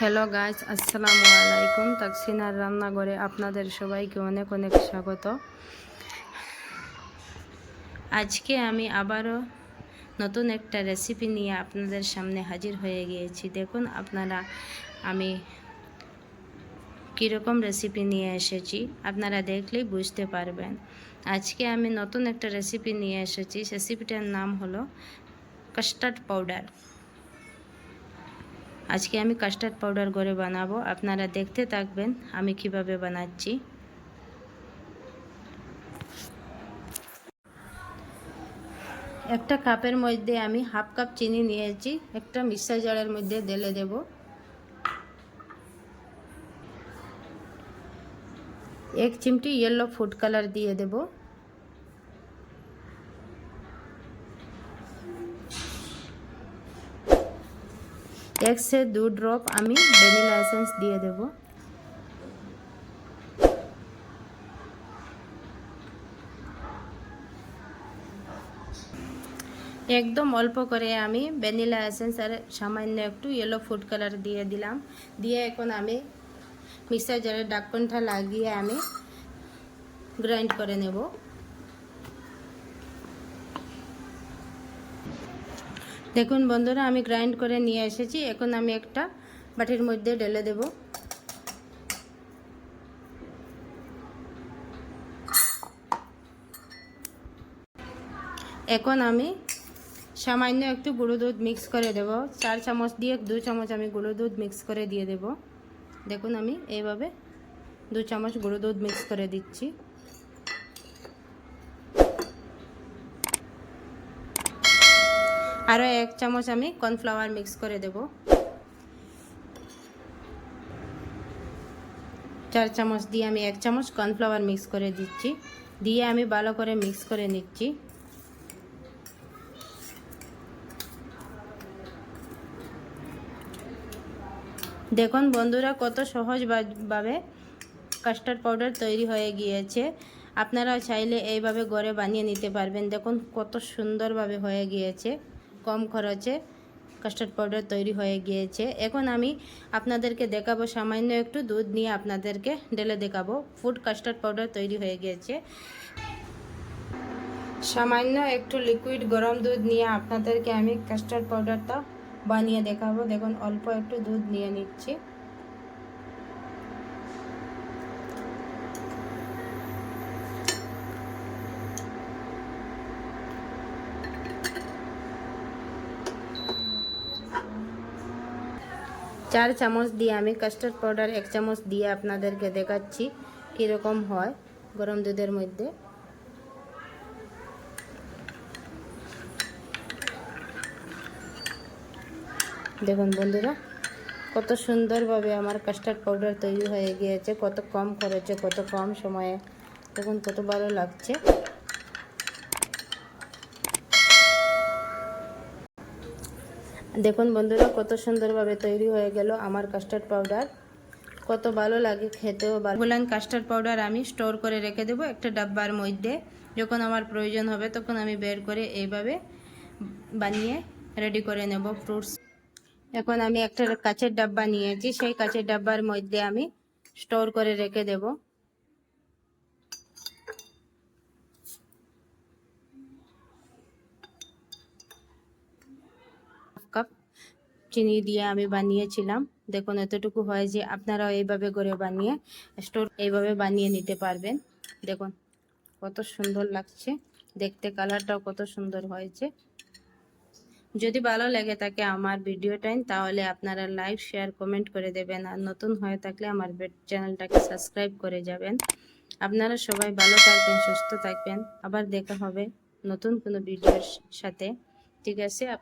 Hello guys আসসালামু আলাইকুম তাকসিনার রান্নাঘরে আপনাদের সবাইকে অনেক অনেক স্বাগত। আজকে আমি আবারও নতুন একটা রেসিপি নিয়ে আপনাদের সামনে হাজির হয়ে গিয়েছি। দেখুন, আপনারা, আমি কীরকম রেসিপি নিয়ে এসেছি, আপনারা দেখলেই বুঝতে পারবেন। আজকে আমি নতুন একটা রেসিপি নিয়ে এসেছি। রেসিপিটার নাম হলো কাস্টার্ড পাউডার আজকে আমি কাস্টার্ড পাউডার করে বানাবো। আপনারা দেখতে থাকবেন আমি কীভাবে বানাচ্ছি। একটা কাপের মধ্যে আমি হাফ কাপ চিনি নিয়েছি, একটা মিক্সার জারের মধ্যে ঢেলে দেব। এক চিমটি ইয়েলো ফুড কালার দিয়ে দেবো। এক সে দু ড্রপ আমি ভ্যানিলা এসেন্স দিয়ে দেব। একদম অল্প করে আমি ভ্যানিলা এসেন্স আর সামান্য একটু ইয়েলো ফুড কালার দিয়ে দিলাম। দিয়ে এখন আমি মিক্সার জারের ডাক্কনটা লাগিয়ে আমি গ্রাইন্ড করে নেব। দেখুন বন্ধুরা, আমি গ্রাইন্ড করে নিয়ে এসেছি। এখন আমি একটা বাটির মধ্যে ঢেলে দেব। এখন আমি সামান্য একটু গুঁড়ো দুধ মিক্স করে দেব। চার চামচ দিয়ে দু চামচ আমি গুঁড়ো দুধ মিক্স করে দিয়ে দেব। দেখুন আমি এইভাবে দু চামচ গুঁড়ো দুধ মিক্স করে দিচ্ছি। আরও এক চামচ আমি কর্নফ্লাওয়ার মিক্স করে দেব। চার চামচ দিয়ে আমি এক চামচ কর্নফ্লাওয়ার মিক্স করে দিচ্ছি। দিয়ে আমি ভালো করে মিক্স করে নিচ্ছি। দেখুন বন্ধুরা, কত সহজভাবে কাস্টার্ড পাউডার তৈরি হয়ে গিয়েছে। আপনারা চাইলে এইভাবে ঘরে বানিয়ে নিতে পারবেন। দেখুন কত সুন্দরভাবে হয়ে গিয়েছে। কম খরচে কাস্টার্ড পাউডার তৈরি হয়ে গিয়েছে। এখন আমি আপনাদেরকে দেখাবো, সামান্য একটু দুধ নিয়ে আপনাদেরকে ঢেলে দেখাবো। ফুড কাস্টার্ড পাউডার তৈরি হয়ে গিয়েছে। সামান্য একটু লিকুইড গরম দুধ নিয়ে আপনাদেরকে আমি কাস্টার্ড পাউডারটা বানিয়ে দেখাবো। দেখুন, অল্প একটু দুধ নিয়ে নিচ্ছি। চার চামচ দিয়ে আমি কাস্টার্ড পাউডার এক চামচ দিয়ে আপনাদেরকে দেখাচ্ছি কীরকম হয় গরম দুধের মধ্যে। দেখুন বন্ধুরা, কত সুন্দরভাবে আমার কাস্টার্ড পাউডার তৈরি হয়ে গিয়েছে, কত কম খরচে, কত কম সময়ে। দেখুন কত ভালো লাগছে। দেখুন বন্ধুরা, কত সুন্দরভাবে তৈরি হয়ে গেল আমার কাস্টার্ড পাউডার কত ভালো লাগে খেতেও, ভালো। বললেন কাস্টার্ড পাউডার আমি স্টোর করে রেখে দেবো একটা ডাব্বার মধ্যে। যখন আমার প্রয়োজন হবে তখন আমি বের করে এইভাবে বানিয়ে রেডি করে নেব ফ্রুটস এখন আমি একটা কাচের ডাব্বা নিয়েছি, সেই কাচের ডাব্বার মধ্যে আমি স্টোর করে রেখে দেব। কাপ চিনি দিয়ে আমি বানিয়েছিলাম। দেখুন, এতটুকু হয় যে আপনারাও এইভাবে করে বানিয়ে স্টোর এইভাবে বানিয়ে নিতে পারবেন। দেখুন, কত সুন্দর লাগছে। দেখতে কালারটাও কত সুন্দর হয়েছে। যদি ভালো লেগে থাকে আমার ভিডিওটাই তাহলে আপনারা লাইক, শেয়ার, কমেন্ট করে দেবেন। আর নতুন হয়ে থাকলে আমার চ্যানেলটাকে সাবস্ক্রাইব করে যাবেন। আপনারা সবাই ভালো থাকবেন, সুস্থ থাকবেন। আবার দেখা হবে নতুন কোনো ভিডিওর সাথে। ঠিক আছে